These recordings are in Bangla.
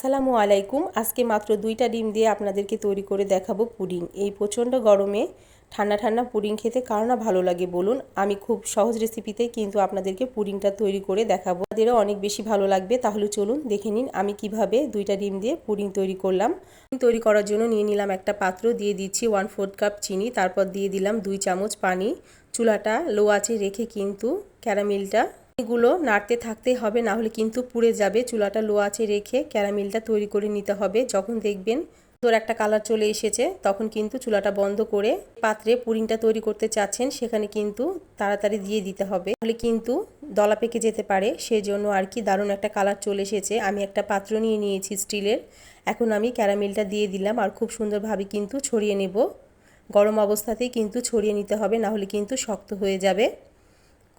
আসসালামু আলাইকুম। আজকে মাত্র দুইটা ডিম দিয়ে আপনাদেরকে তৈরি করে দেখাবো পুডিং। এই প্রচণ্ড গরমে ঠান্ডা ঠান্ডা পুডিং খেতে কার না ভালো লাগে বলুন। আমি খুব সহজ রেসিপিতে কিন্তু আপনাদেরকে পুডিংটা তৈরি করে দেখাবো। তাদেরও অনেক বেশি ভালো লাগবে, তাহলে চলুন দেখে নিন আমি কীভাবে দুইটা ডিম দিয়ে পুডিং তৈরি করলাম। তৈরি করার জন্য নিয়ে নিলাম একটা পাত্র, দিয়ে দিচ্ছি ওয়ান ফোর্থ কাপ চিনি, তারপর দিয়ে দিলাম দুই চামচ পানি। চুলাটা লো আছে রেখে কিন্তু ক্যারামেলটা এগুলো নাড়তে থাকতে হবে, না হলে কিন্তু পুড়ে যাবে। চুলাটা লো আছে রেখে ক্যারামেলটা তৈরি করে নিতে হবে। যখন দেখবেন তোর একটা কালার চলে এসেছে, তখন কিন্তু চুলাটা বন্ধ করে পাত্রে পুরিংটা তৈরি করতে চাচ্ছেন, সেখানে কিন্তু তাড়াতাড়ি দিয়ে দিতে হবে। তাহলে কিন্তু দলা পেকে যেতে পারে, সেজন্য আর কি দারুণ একটা কালার চলে এসেছে। আমি একটা পাত্র নিয়ে নিয়েছি স্টিলের। এখন আমি ক্যারামেলটা দিয়ে দিলাম আর খুব সুন্দরভাবে কিন্তু ছড়িয়ে নেব। গরম অবস্থাতেই কিন্তু ছড়িয়ে নিতে হবে, না হলে কিন্তু শক্ত হয়ে যাবে।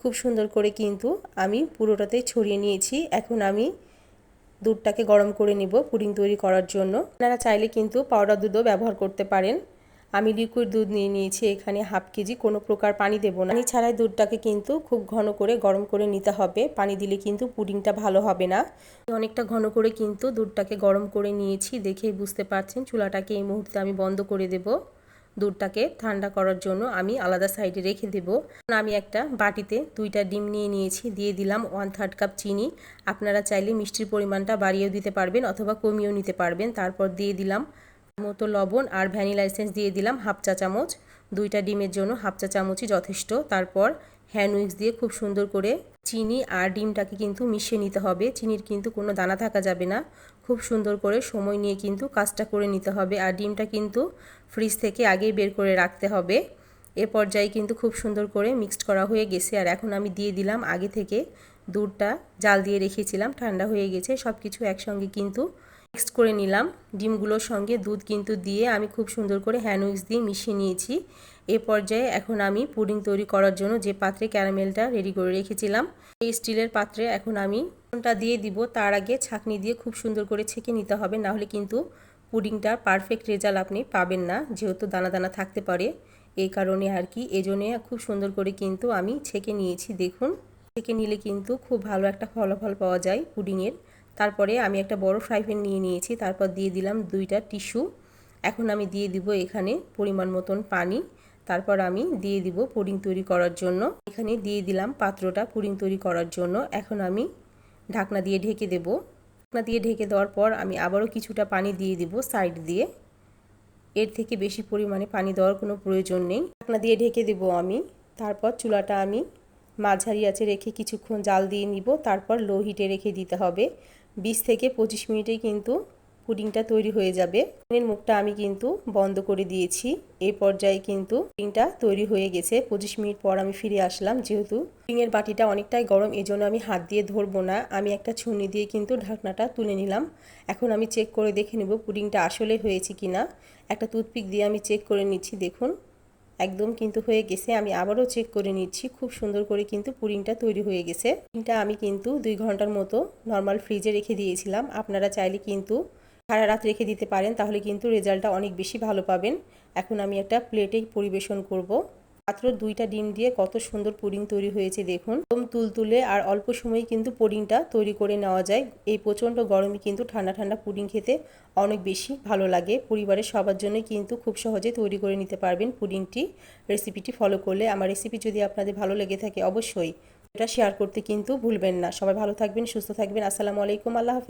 খুব সুন্দর করে কিন্তু আমি পুরোটাতে ছড়িয়ে নিয়েছি। এখন আমি দুধটাকে গরম করে নিব পুডিং তৈরি করার জন্য। আপনারা চাইলে কিন্তু পাউডার দুধও ব্যবহার করতে পারেন। আমি লিকুইড দুধ নিয়ে নিয়েছি, এখানে হাফ কেজি, কোনো প্রকার পানি দেব না। পানি ছাড়াই দুধটাকে কিন্তু খুব ঘন করে গরম করে নিতে হবে। পানি দিলে কিন্তু পুডিংটা ভালো হবে না। অনেকটা ঘন করে কিন্তু দুধটাকে গরম করে নিয়েছি, দেখেই বুঝতে পারছেন, চুলাটাকে এই মুহূর্তে আমি বন্ধ করে দেবো। দুধটাকে ঠান্ডা করার জন্য আমি আলাদা সাইডে রেখে দেব। আমি একটা বাটিতে দুইটা ডিম নিয়ে নিয়েছি, দিয়ে দিলাম ওয়ান থার্ড কাপ চিনি। আপনারা চাইলে মিষ্টির পরিমাণটা বাড়িয়েও দিতে পারবেন অথবা কমিয়েও নিতে পারবেন। তারপর দিয়ে দিলাম মতো লবণ আর ভ্যানিলা এসেন্স দিয়ে দিলাম হাফ চা চামচ। দুইটা ডিমের জন্য হাফ চা চামচই যথেষ্ট। তারপর হ্যান্ড উইক্স দিয়ে খুব সুন্দর করে চিনি আর ডিমটাকে কিন্তু মিশিয়ে নিতে হবে। চিনির কিন্তু কোনো দানা থাকা যাবে না। খুব সুন্দর করে সময় নিয়ে কিন্তু কাজটা করে নিতে হবে আর ডিমটা কিন্তু ফ্রিজ থেকে আগেই বের করে রাখতে হবে। এ পর্যায়ে কিন্তু খুব সুন্দর করে মিক্সড করা হয়ে গেছে আর এখন আমি দিয়ে দিলাম আগে থেকে দুধটা জাল দিয়ে রেখেছিলাম, ঠান্ডা হয়ে গেছে সব কিছু একসঙ্গে কিন্তু মিক্সড করে নিলাম। ডিমগুলোর সঙ্গে দুধ কিন্তু দিয়ে আমি খুব সুন্দর করে হ্যান্ড উইক্স দিয়ে মিশিয়ে নিয়েছি। এ পর্যায়ে এখন আমি পুডিং তৈরি করার জন্য যে পাত্রে ক্যারামেলটা রেডি করে রেখেছিলাম এই স্টিলের পাত্রে এখন আমি কোনটা দিয়ে দিব। তার আগে ছাকনি দিয়ে খুব সুন্দর করে ছেঁকে নিতে হবে নাহলে কিন্তু পুডিংটার পারফেক্ট রেজাল্ট আপনি পাবেন না, যেহেতু দানা দানা থাকতে পারে। এই কারণে আর কি, এজন্যে খুব সুন্দর করে কিন্তু আমি ছেঁকে নিয়েছি। দেখুন, ছেঁকে নিলে কিন্তু খুব ভালো একটা ফলাফল পাওয়া যায় পুডিংয়ের। তারপরে আমি একটা বড় ফ্রাই প্যান নিয়ে নিয়েছি, তারপর দিয়ে দিলাম দুইটা টিস্যু। এখন আমি দিয়ে দিব এখানে পরিমাণ মতন পানি, তারপর আমি দিয়ে দিব পুডিং তৈরি করার জন্য। এখানে দিয়ে দিলাম পাত্রটা পুডিং তৈরি করার জন্য। এখন আমি ঢাকনা দিয়ে ঢেকে দেব। ঢাকনা দিয়ে ঢেকে দেওয়ার পর আমি আবারও কিছুটা পানি দিয়ে দিব সাইড দিয়ে। এর থেকে বেশি পরিমাণে পানি দেওয়ার কোনো প্রয়োজন নেই। ঢাকনা দিয়ে ঢেকে দেব আমি। তারপর চুলাটা আমি মাঝারি আছে রেখে কিছুক্ষণ জাল দিয়ে নিব। তারপর লো হিটে রেখে দিতে হবে। বিশ থেকে পঁচিশ মিনিটেই কিন্তু পুডিংটা তৈরি হয়ে যাবে। পুডিংয়ের মুখটা আমি কিন্তু বন্ধ করে দিয়েছি। এই পর্যায়ে কিন্তু পুডিংটা তৈরি হয়ে গেছে। পঁচিশ মিনিট পর আমি ফিরে আসলাম, যেহেতু পুডিংয়ের বাটিটা অনেকটাই গরম, এজন্য আমি হাত দিয়ে ধরবো না। আমি একটা ছুনি দিয়ে কিন্তু ঢাকনাটা তুলে নিলাম। এখন আমি চেক করে দেখে নেব পুডিংটা আসলে হয়েছে কিনা। একটা টুথপিক দিয়ে আমি চেক করে নিচ্ছি, দেখুন। একদম কিন্তু হয়ে গেছে। আমি আবারও চেক করে নিচ্ছি। খুব সুন্দর করে কিন্তু পুডিংটা তৈরি হয়ে গেছে। পুডিংটা আমি কিন্তু দুই ঘণ্টার মতো নর্মাল ফ্রিজে রেখে দিয়েছিলাম। আপনারা চাইলে কিন্তু সারা রাত রেখে দিতে পারেন, তাহলে কিন্তু রেজাল্টটা অনেক বেশি ভালো পাবেন। এখন আমি একটা প্লেটে পরিবেশন করব। মাত্র দুইটা ডিম দিয়ে কত সুন্দর পুডিং তৈরি হয়েছে দেখুন। একদম তুলতুলে আর অল্প সময়ে কিন্তু পুডিংটা তৈরি করে নেওয়া যায়। এই প্রচণ্ড গরমে কিন্তু ঠান্ডা ঠান্ডা পুডিং খেতে অনেক বেশি ভালো লাগে। পরিবারের সবার জন্য কিন্তু খুব সহজে তৈরি করে নিতে পারবেন পুডিংটি। রেসিপিটি ফলো করলে আমার রেসিপি যদি আপনাদের ভালো লেগে থাকে অবশ্যই এটা শেয়ার করতে কিন্তু ভুলবেন না। সবাই ভালো থাকবেন, সুস্থ থাকবেন। আসসালামু আলাইকুম, আল্লাহ হাফিজ।